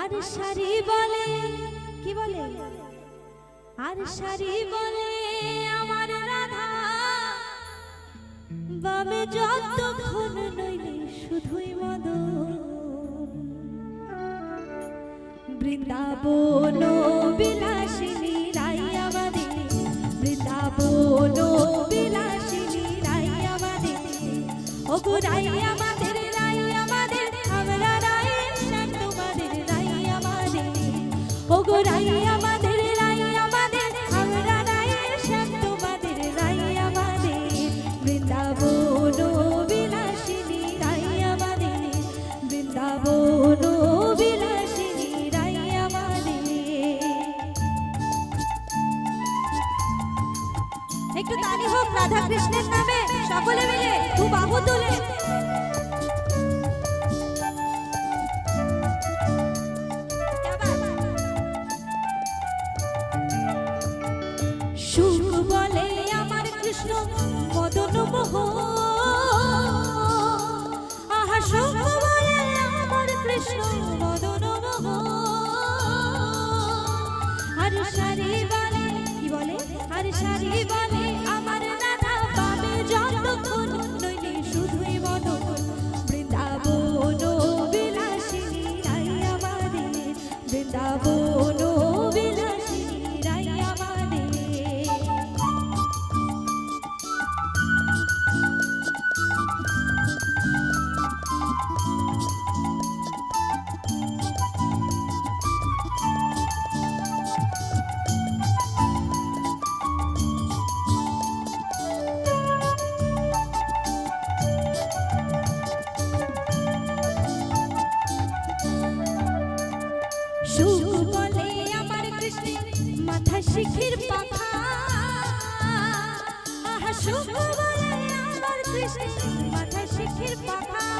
আর সারি বলে কি বলে? আর সারি বলে বাবে যতক্ষণ নইলে শুধুই মদ বৃন্দাবন বিলাসিনী রাই আমাদের বৃন্দাবন বিলাসিনী রাই আমাদের ও গো রাই আমাদের আমরা রাই তোমাদের রাই আমাদের ও গো রাই একটু তালি হোক রাধা কৃষ্ণের নামে সকলে মিলে দু বাহু তুলে। সুখ বলে? আর সারি বলে মাথা শিখির পাখা। আহা সুখ বলে আমার কৃষ্ণ মাথা শিখির পাখা।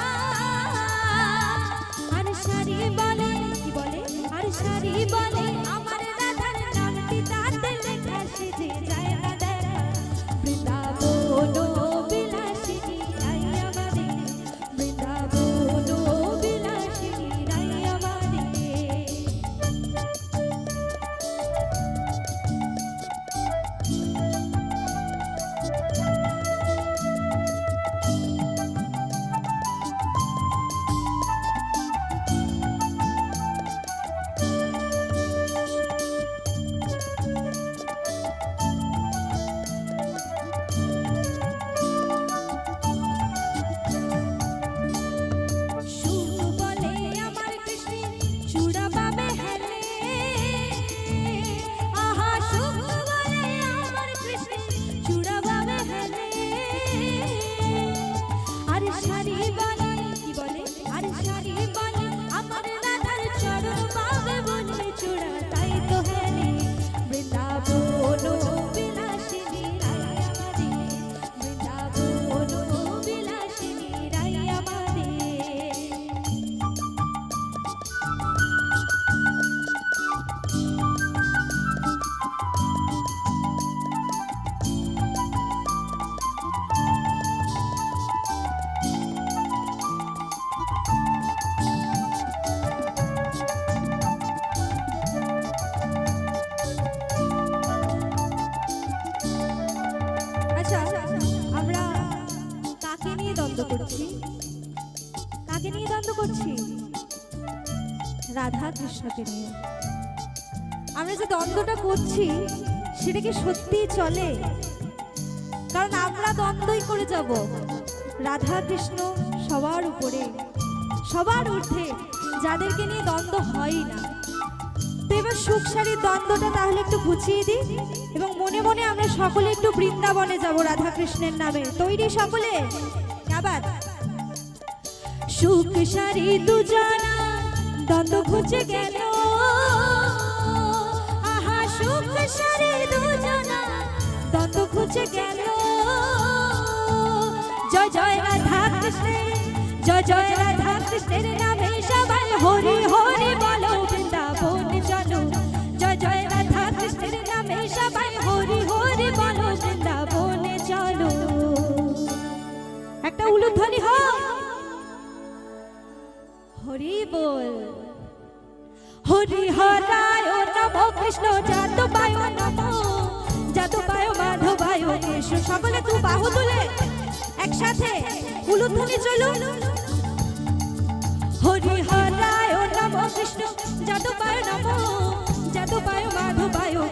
করছি? কাকে নিয়ে দ্বন্দ্ব করছি? রাধা কৃষ্ণকে নিয়ে। আমরা যে দ্বন্দ্বটা করছি, সেটা কি সত্যিই চলে? কারণ আমরা দ্বন্দ্বই করে যাব। রাধা কৃষ্ণ সবার উপরে, সবার ঊর্ধ্বে, যাদেরকে নিয়ে দ্বন্দ্ব হয়ই না। তো এবার সুখ সারির দ্বন্দ্বটা তাহলে একটু ঘুচিয়ে দিই, এবং মনে মনে আমরা সকলে একটু বৃন্দাবনে যাব রাধা কৃষ্ণের নামে। তৈরি সকলে? আবার। সুখ সারি দুজনা দ্বন্দ্ব ঘুচে গেল। আহা, সুখ সারি দুজনা দ্বন্দ্ব ঘুচে গেল। জয় জয় রাধা কৃষ্ণের, জয় জয় রাধা কৃষ্ণের নামে সবাই হরি হরি বলো। একটা উলুধ্বনি হরি বল। হরি হরায় কৃষ্ণ যাদবায় নম। যাদবায় মাধবায় কৃষ্ণ সকলে তু বাহু তুলে একসাথে উলুধ্বনি চলুন। হরি হরায় নম কৃষ্ণ যাদবায় নম।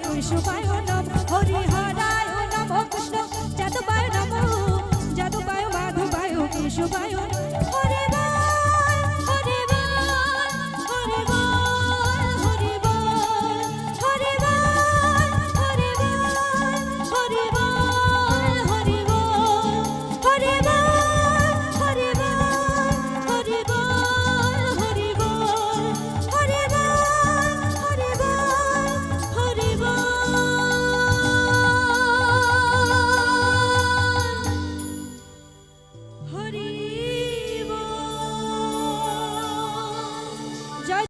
কৃষ্ণবায় নম। Hari chupa e o